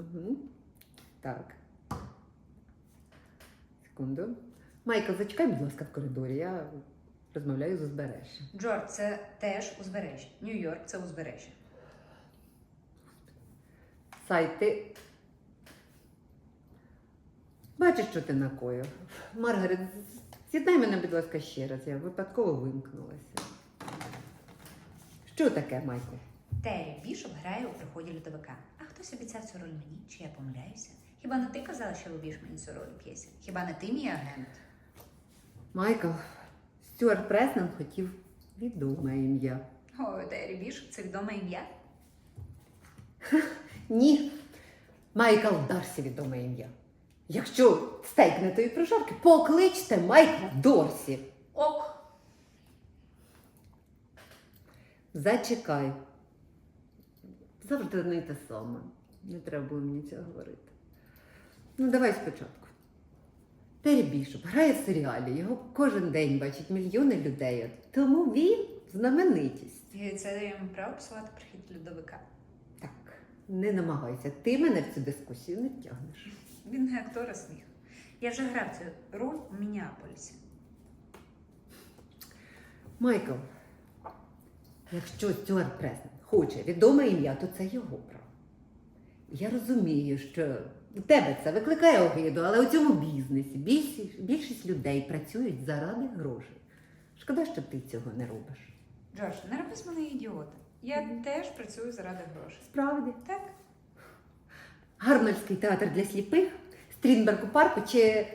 Угу. Так. Секунду. Майкл, зачекай, будь ласка, в коридорі. Я розмовляю з узбережжя. Джордж, це теж узбережжя. Нью-Йорк це узбережжя. Сай, ти. Бачиш, що ти накоїв. Маргарет, з'єднай мене, будь ласка, ще раз. Я випадково вимкнулася. Що таке, Майкл? Террі Бішоп грає у приході льодовика. Хтось обіцяв цю роль мені? Чи я помиляюся? Хіба не ти казала, що виб'єш мені цю роль у п'єсі? Хіба не ти мій агент? Майкл, Стюарт Преснан хотів відоме ім'я. О, Террі Бішоп це відоме ім'я. Ні. Майкл Дарсі відоме ім'я. Якщо стейк не тої прожарки, покличте Майкла Дорсі. Ок. Зачекай. Завжди одне й те саме. Не треба було мені цього говорити. Ну, давай спочатку. Террі Бішоп грає в серіалі, його кожен день бачать мільйони людей. Тому він знаменитість. І це йому право посилати прихід льодовика. Так, не намагайся, ти мене в цю дискусію не тягнеш. Він не актор, а сміх. Я вже грав цю роль у Мініаполісі. Майкл, якщо Стюарт Преснан хоче відоме ім'я, то це його право. Я розумію, що у тебе це викликає огиду, але у цьому бізнесі більшість, більшість людей працюють заради грошей. Шкода, що ти цього не робиш. Джордж, не роби з мене ідіота. Я теж працюю заради грошей. Справді. Так? Гарнольський театр для сліпих, Стрінберг у парку чи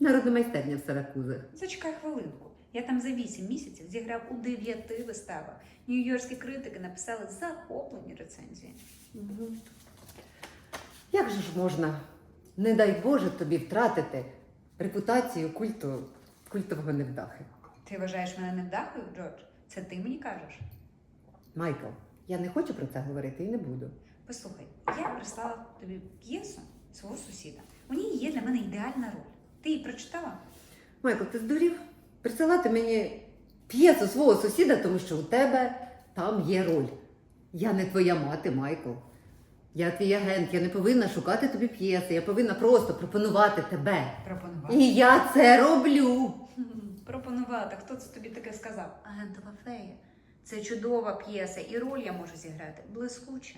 народна майстерня в Саракузах. Зачекай хвилинку. Я там за 8 місяців зіграв у 9 виставах. Нью-Йоркські критики написали захоплені рецензії. Мгм. Як же ж можна, не дай Боже, тобі втратити репутацію культу, культового невдахи? Ти вважаєш мене невдахою, Джордж? Це ти мені кажеш? Майкл, я не хочу про це говорити і не буду. Послухай, я прислала тобі п'єсу свого сусіда. У ній є для мене ідеальна роль. Ти її прочитала? Майкл, ти здурів присилати мені п'єсу свого сусіда, тому що у тебе там є роль. Я не твоя мати, Майкл. Я твій агент, я не повинна шукати тобі п'єси, я повинна просто пропонувати тебе. Пропонувати. І я це роблю. Пропонувати. Хто це тобі таке сказав? Агентова фея. Це чудова п'єса, і роль я можу зіграти блискуче.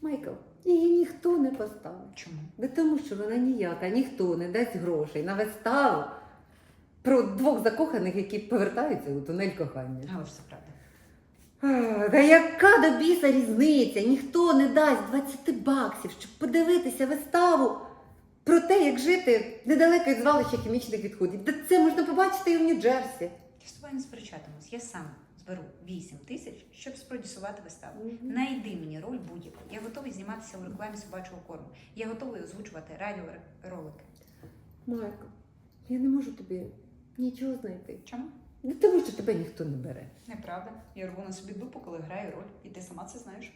Майкл, її ніхто не поставить. Чому? Не тому, що вона ніяка, ніхто не дасть грошей на виставу про двох закоханих, які повертаються у тунель кохання. Але ж це правда. А, Та яка до біса різниця? Ніхто не дасть 20 баксів, щоб подивитися виставу про те, як жити недалеко від звалища хімічних відходів. Та це можна побачити і в Нью-Джерсі. Я з тобою не сперечатимусь. Я сам зберу 8 тисяч, щоб спродюсувати виставу. Мгм. Найди мені роль будь-яку. Я готовий зніматися у рекламі собачого корму. Я готовий озвучувати радіоролики. Майкл, я не можу тобі нічого знайти. Чому? Не тому, що тебе ніхто не бере. Неправда. Я рву на собі дупу, коли граю роль, і ти сама це знаєш.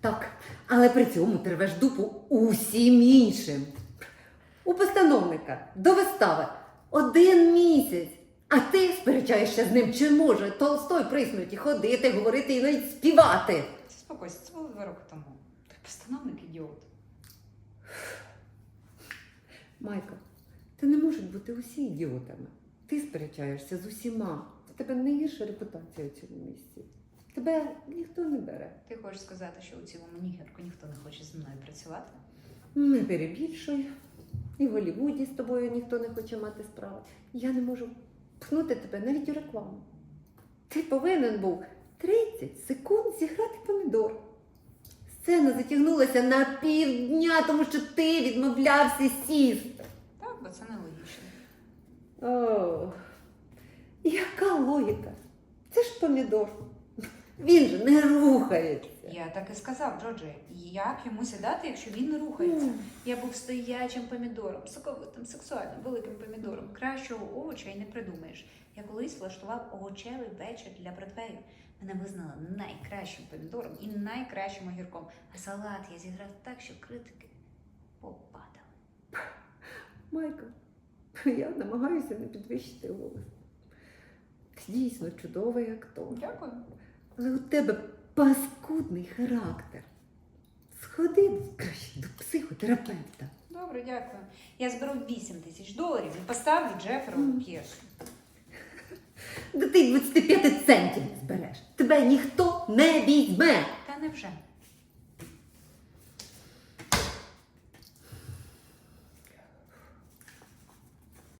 Так, але при цьому ти рвеш дупу усім іншим. У постановника до вистави один місяць. А ти сперечаєшся з ним, чи може Толстой при смерті ходити, говорити і навіть співати. Заспокойся, це було два роки тому. Ти постановник ідіот. Майкл, ти не можуть бути усі ідіотами. Ти сперечаєшся з усіма. У тебе найгірша репутація у цьому місці. Тебе ніхто не бере. Ти хочеш сказати, що у цілому Нігерку ніхто не хоче зі мною працювати? Не перебільшуй. І в Голлівуді з тобою ніхто не хоче мати справи. Я не можу пхнути тебе навіть у рекламу. Ти повинен був 30 секунд зіграти помідор. Сцена затягнулася на півдня, тому що ти відмовлявся сісти. Це нелогічно. О, яка логіка? Це ж помідор. Він же не рухається. Я так і сказав, Джордже, як йому сідати, якщо він не рухається? Я був стоячим помідором, соковитим, сексуальним, великим помідором. Кращого овоча й не придумаєш. Я колись влаштував овочевий вечір для Бродвею. Мене визнали найкращим помідором і найкращим огірком. А салат я зіграв так, що критики. Майка, я намагаюся не підвищити голос. Ти дійсно чудовий актор. Дякую. Але у тебе паскудний характер. Сходи краще до психотерапевта. Добре, дякую. Я зберу 8 тисяч доларів і поставлю Джеферу Мгм. п'єсу. Да ти й 25 центів не збереш. Тебе ніхто не візьме. Та невже?